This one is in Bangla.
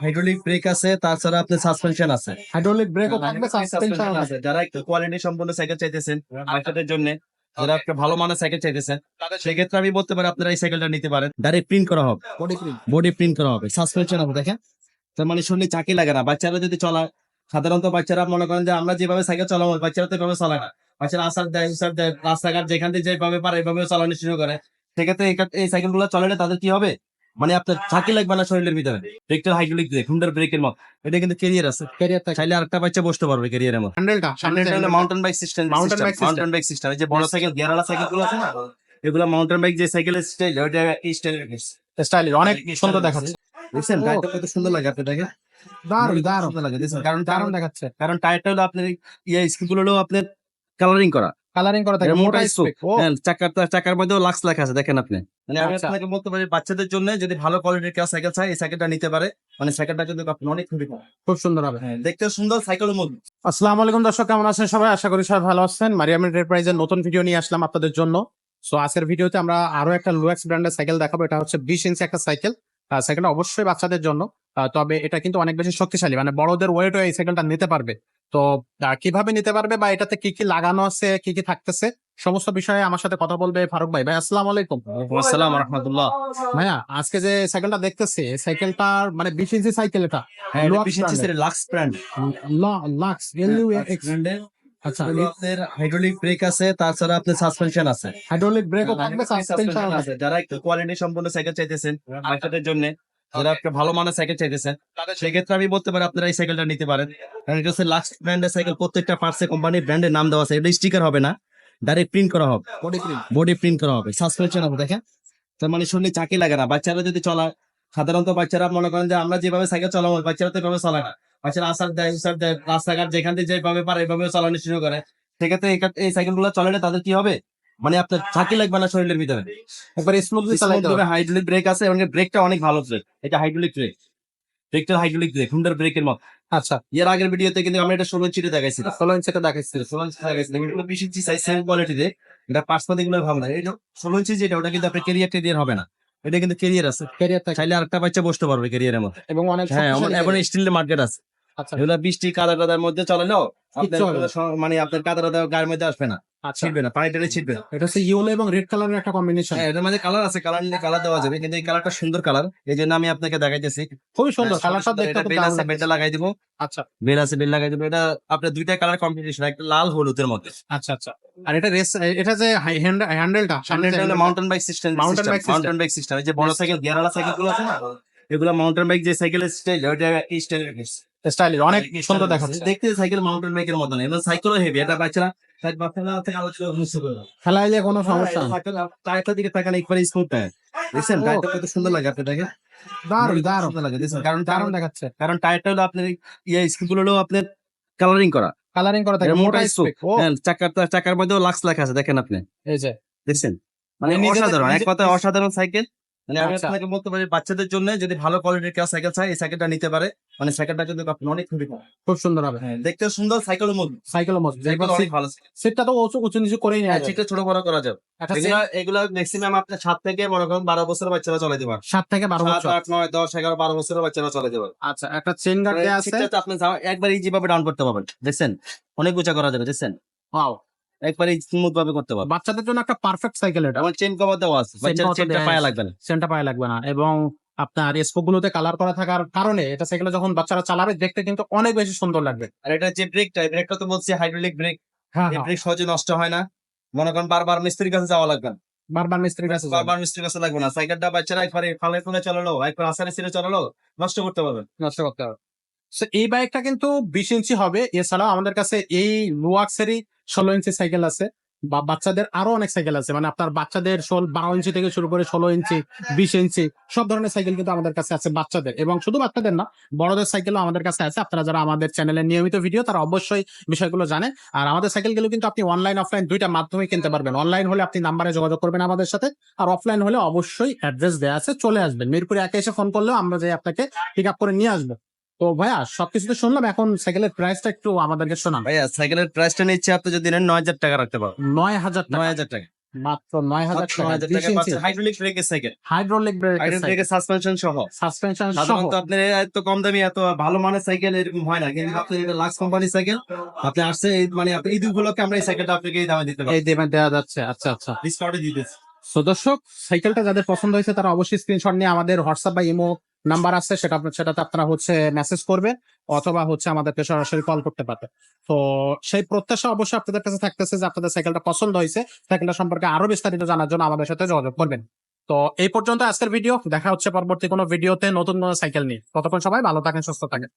হাইড্রোলিক ব্রেক আছে তাছাড়া আপনার সাসপেনশন আছে। হাইড্রোলিক ব্রেকও হ্যাঁ, থাকবে সাসপেনশন আছে। যারা একটু কোয়ালিটি সম্পন্ন সাইকেল চাইতেছেন মার্কেটের জন্য যারা একটা ভালো মানের সাইকেল চাইতেছেন সেক্ষেত্রে আমি বলতে পারি আপনারা এই সাইকেলটা নিতে পারেন। ডাইরেক্ট প্রিন্ট করা হবে। বডি প্রিন্ট বডি প্রিন্ট করা হবে। সাসপেনশন হবে দেখেন। তার মানে শুনলে চাকি লাগে না। বাচ্চারা যদি চলা সাধারণত বাচ্চারা মনে করেন যে আমরা যেভাবে সাইকেল চালাবো বাচ্চারা তো এভাবে চালায় না। বাচ্চারা আসার দেয় উসার দেয় রাস্তাঘাট যেখান থেকে যেভাবে পারে এভাবে চালানো শুরু করে। সেক্ষেত্রে এই- এই সাইকেলগুলো চলালে তাদের কি হবে? মানে আপনার চাকি লাগবে না শরীরের ভিতরে। ব্রেকটার হাইড্রোলিক ব্রেক হুন্ডার ব্রেকের মতো। এটা কিন্তু ক্যারিয়ার আছে। ক্যারিয়ার থাকে চাইলে আরেকটা বাচ্চা বসতে পারবে কেরিয়ারের মতো। হ্যান্ডেলটা সামনে mountain bike system bike system. Mountain bike system এই যে বড় সাইকেল গিয়ারওয়ালা সাইকেলগুলো আছে না? এগুলো মাউন্টেন বাইক যে সাইকেলের স্টাইল ওটা এই স্টাইলের স্টাইলিশ অনেক সুন্দর দেখাচ্ছে। দেখছেন? ও। গাড়িটা কত সুন্দর লাগে আপনি দেখেন দারুণ দারুণ। লাগে দেখছেন? কারণ দারুণ দেখাচ্ছে। কারণ টায়ারটা হলো আপনার ইয়ে স্ক্রু গুলো হলো আপনার কালারিং করা। কালারিং করা থাকে মোটা হ্যাঁ চাকার চাকার মধ্যেও লাক্স লেখা আছে দেখেন আপনি। মানে আমি আচ্ছা। আপনাকে বলতে পারি বাচ্চাদের জন্য যদি ভালো কোয়ালিটির কেউ সাইকেল চায় এই সাইকেলটা নিতে পারে। মানে সাইকেলটা যদি আপনি অনেক খুবই খুব সুন্দর হবে। হ্যাঁ দেখতে সুন্দর সাইকেলের মধ্যে আসসালামু আলাইকুম দর্শক কেমন আছেন সবাই? আশা করি সবাই ভালো আছেন। মারিয়াম এন্টারপ্রাইজের নতুন ভিডিও নিয়ে আসলাম আপনাদের জন্য। সো আজকের ভিডিওতে আমরা আরও একটা লুয়েক্স ব্র্যান্ডের সাইকেল দেখাবো। এটা হচ্ছে বিশ ইঞ্চি একটা সাইকেল। সাইকেলটা অবশ্যই বাচ্চাদের জন্য। তবে এটা কিন্তু অনেক বেশি শক্তিশালী। মানে বড়দের ওয়েটও এই সাইকেলটা নিতে পারবে। তো কীভাবে নিতে পারবে বা এটাতে কি কি লাগানো আছে কি কি থাকতেছে সমস্ত বিষয়ে আমার সাথে কথা বলবে ফারুক ভাই। ভাই আসসালামু আলাইকুম। আসসালাম। রহমতুল্লাহ ভাইয়া আজকে যে সাইকেলটা দেখতেছি সাইকেলটার মানে বিশ ইঞ্চি সাইকেল এটা হ্যাঁ বিশেষ brand এর। লাক্স ব্র্যান্ড লাক্স এক্স আচ্ছা। হাইড্রোলিক ব্রেক আছে তাছাড়া আপনার সাসপেনশন আছে। হাইড্রোলিক ব্রেকও থাকবে সাসপেনশন আছে। যারা একটু কোয়ালিটি সম্পন্ন সাইকেল চাইতেছেন মার্কেটের জন্য যারা একটা ভালো মানের সাইকেল চাইতেছেন সেক্ষেত্রে আমি বলতে পারি আপনারা এই সাইকেলটা নিতে পারেন। কারণ এটা হচ্ছে লাক্স ব্র্যান্ডের সাইকেল প্রত্যেকটা পার্টসে কোম্পানির ব্র্যান্ডের নাম দেওয়া আছে। এটা স্টিকার হবে না ডাইরেক্ট প্রিন্ট করা হবে। বডি প্রিন্ট বডি প্রিন্ট করা হবে সাসপেনশন হবে দেখেন। তার মানে শুনলে চাকি লাগে না বাচ্চারা যদি চলা সাধারণত বাচ্চারা মনে করেন যে আমরা যেভাবে সাইকেল চালাবো বাচ্চারা তো এভাবে চালায় না। বাচ্চারা আসার দেয় উসার দেয় রাস্তাঘাট যেখান থেকে যেভাবে পারে এভাবে চালানো শুরু করে। সেক্ষেত্রে এই কা- এই সাইকেলগুলো চলালে তাদের কি হবে? মানে আপনার চাকি লাগবে না শরীরের ভিতরে। একবার স্মুথলি চালাইতে হবে। হাইড্রোলিক ব্রেক আছে এবং ব্রেকটা অনেক ভালো ব্রেক এটা হাইড্রোলিক ব্রেক ব্রেকটা হাইড্রোলিক ব্রেক হুন্ডার ব্রেকের মতো। আচ্ছা। এর আগের ভিডিওতে কিন্তু আমরা এটা ষোলো ইঞ্চিতে দেখাইছিলাম ষোলো ইঞ্চিটা দেখাচ্ছি ষোলো ইঞ্চি দেখাইছিলাম এগুলো বিশ ইঞ্চি সাইজ সেম কোয়ালিটিতে এটা পার্সপাতি গুলো ভালো না। এটা ষোলো ইঞ্চি যেটা ওটা কিন্তু আপনার কেরিয়ার টেরিয়ার হবে না। এটা কিন্তু কেরিয়ার আছে। ক্যারিয়ার থাকে। চাইলে আরেকটা বাচ্চা বসতে পারবে কেরিয়ারের মধ্যে। এবং অনেক হ্যাঁ carrier। স্টিলের মার্কেট আছে। আচ্ছা। এগুলো বৃষ্টি কাদা কাদার মধ্যে চলালেও আপনার কিচ্ছু না। মানে আপনার কাদা কাদা গায়ের মধ্যে আসবে না। আচ্ছা। না পানি টেনে ছিটবে না। এটা হচ্ছে ইয়েলো এবং রেড কালারের একটা কম্বিনেশন হ্যাঁ এটার মধ্যে কালার আছে কালার নিলে কালার দেওয়া যাবে কিন্তু এই কালারটা সুন্দর কালার এই জন্য আমি আপনাকে দেখাইতেছি। খুবই সুন্দর হ্যাঁ, কালারটা দেখতে খুব বেল দারুণ আছে বেলটা লাগাই দিব। আচ্ছা। বেল আছে বেল লাগাই দিব এটা আপনার দুইটা কালার কম্বিনেশন একটা লাল হলুদের মধ্যে। আচ্ছা আচ্ছা। আর এটা রেস এটা যে হ্যান্ডেলটা সামনে mountain bike system bike system. Mountain bike system এই যে বড় সাইকেল গিয়ারওয়ালা সাইকেলগুলো আছে না? এগুলো মাউন্টেন বাইক যে সাইকেলের স্টাইল ওটা এই স্টাইলের স্টাইলিশ অনেক সুন্দর দেখাচ্ছে। দেখতে সাইকেল মাউন্টেন বাইকের মতন এবং সাইকেলও হেভি এটা বাচ্চারা খেলাইলে কোনো সমস্যা। দিকে তাকান একবার স্মুথ টায়ার দেখছেন? ও। কত সুন্দর লাগে আপনি দেখেন দারুণ দারুণ। লাগে দেখছেন? কারণ দারুণ দেখাচ্ছে। কারণ হলো আপনার ইয়ে হলো আপনার কালারিং করা। কালারিং করা থাকে মোটা স্পেক। হ্যাঁ চাকার চাকার মধ্যেও লাক্স লেখা আছে দেখেন আপনি। এই যে। দেখছেন? মানে অসাধারণ এক কথায় অসাধারণ সাইকেল মানে আমি আচ্ছা। আপনাকে বলতে পারি বাচ্চাদের জন্য যদি ভালো কোয়ালিটির কেউ সাইকেল চায় এই সাইকেলটা নিতে পারে। মানে সাইকেলটা যদি আপনি অনেক খুবই খুব সুন্দর হবে। হ্যাঁ দেখতে সুন্দর সাইকেলের মধ্যে। সাইকেল অনেক ভালো সিটটা তো উঁচু উঁচু নিচু করেই হ্যাঁ যায় সেটা ছোট বড় করা যাবে। এগুলা এগুলা ম্যাক্সিমাম আপনার সাত থেকে মনে করেন বারো বছরের বাচ্চারা চালাতে পারে। সাত থেকে বারো বছর। আট নয় দশ এগারো বারো বছরের বাচ্চারা চালাতে পারে। আচ্ছা একটা চেন গার্ড আছে। আপনি যাও- একবার ইজি ভাবে ডাউন করতে পারবেন। দেখছেন? অনেক উঁচা করা যাবে দেখছেন? ওয়াও একবার স্মুথ ভাবে করতে পারবেন বাচ্চাদের জন্য একটা পারফেক্ট সাইকেল এটা। আমার চেন কভার দেওয়া আছে। চেনটা পায়া লাগবে না। সেন্টা পায়ে লাগবে না। এবং আপনার স্কোপ গুলোতে কালার করা থাকার কারণে এটা সাইকেলে যখন বাচ্চারা চালাবে দেখতে কিন্তু অনেক বেশি সুন্দর লাগবে। আর এটা যে ব্রেকটা ব্রেকটা তো বলছি হাইড্রোলিক ব্রেক ব্রেক সহজে নষ্ট হয় না। মনে করেন বারবার মিস্ত্রির কাছে যাওয়া লাগবে না। বারবার মিস্ত্রির কাছে। বারবার মিস্ত্রির কাছে লাগবে না। সাইকেলটা বাচ্চারা একবারে ফালে ফুলে চালালো একবার আসারে ছিঁড়ে চালালো নষ্ট করতে পারবে নষ্ট করতে হবে এই বাইকটা কিন্তু বিশ ইঞ্চি হবে। এছাড়াও আমাদের কাছে এই লুয়াক্সেরই ষোলো ইঞ্চি সাইকেল আছে। বা বাচ্চাদের আরও অনেক সাইকেল আছে। মানে আপনার বাচ্চাদের ষোল বারো ইঞ্চি থেকে শুরু করে ষোলো ইঞ্চি বিশ ইঞ্চি সব ধরনের সাইকেল কিন্তু আমাদের কাছে আছে বাচ্চাদের। এবং শুধু বাচ্চাদের না বড়দের সাইকেলও আমাদের কাছে আছে। আপনারা যারা আমাদের চ্যানেলে নিয়মিত ভিডিও তারা অবশ্যই বিষয়গুলো জানেন। আর আমাদের সাইকেলগুলো কিন্তু আপনি অনলাইন অফলাইন দুইটা মাধ্যমে কিনতে পারবেন। অনলাইন হলে আপনি নাম্বারে যোগাযোগ করবেন আমাদের সাথে। আর অফলাইন হলে অবশ্যই অ্যাড্রেস দেওয়া আছে চলে আসবেন। মিরপুরে একে এসে ফোন করলেও আমরা যে আপনাকে পিক আপ করে নিয়ে আসব। তো ভাইয়া সবকিছু তো শুনলাম এখন সাইকেলের প্রাইসটা একটু আমাদেরকে শোনান। ভাইয়া সাইকেলের প্রাইসটা নিচ্ছে আপনি যদি নেন নয় হাজার টাকা রাখতে পারবেন। নয় হাজার নয় হাজার টাকা। মাত্র নয় হাজার টাকা হাইড্রোলিক ব্রেকের সাইকেল হাইড্রোলিক ব্রেক হাইড্রোলিক ব্রেকের সাসপেনশন সহ। সাসপেনশন সহ। সাধারণত আপনার এত কম দামি এত ভালো মানের সাইকেল এরকম হয় না। কিন্তু আপনি এটা লাক্স কোম্পানির সাইকেল আপনি আসছে মানে আপনি ঈদ উপলক্ষে আমরা এই সাইকেলটা আপনাকে এই দামে দিতে পারি এই দেওয়া যাচ্ছে। আচ্ছা আচ্ছা। ডিসকাউন্টে দিতেছি। সো দর্শক, সাইকেলটা যাদের পছন্দ হয়েছে, তারা অবশ্যই স্ক্রিনশট নিয়ে আমাদের হোয়াটসঅ্যাপ বা ইমো নাম্বার আছে, সেটা সেটাতে আপনারা হচ্ছে মেসেজ করবেন অথবা হচ্ছে আমাদেরকে সরাসরি কল করতে পারবেন তো সেই প্রত্যাশা অবশ্যই আপনাদের কাছে থাকতেছে যে আপনাদের সাইকেলটা পছন্দ হয়েছে, সাইকেলটা সম্পর্কে আরও বিস্তারিত জানার জন্য আমাদের সাথে যোগাযোগ করবেন। তো, এই পর্যন্ত আজকের ভিডিও দেখা হচ্ছে পরবর্তী কোনো ভিডিওতে নতুন কোনো সাইকেল নিয়ে। ততক্ষণ সবাই ভালো থাকেন, সুস্থ থাকেন।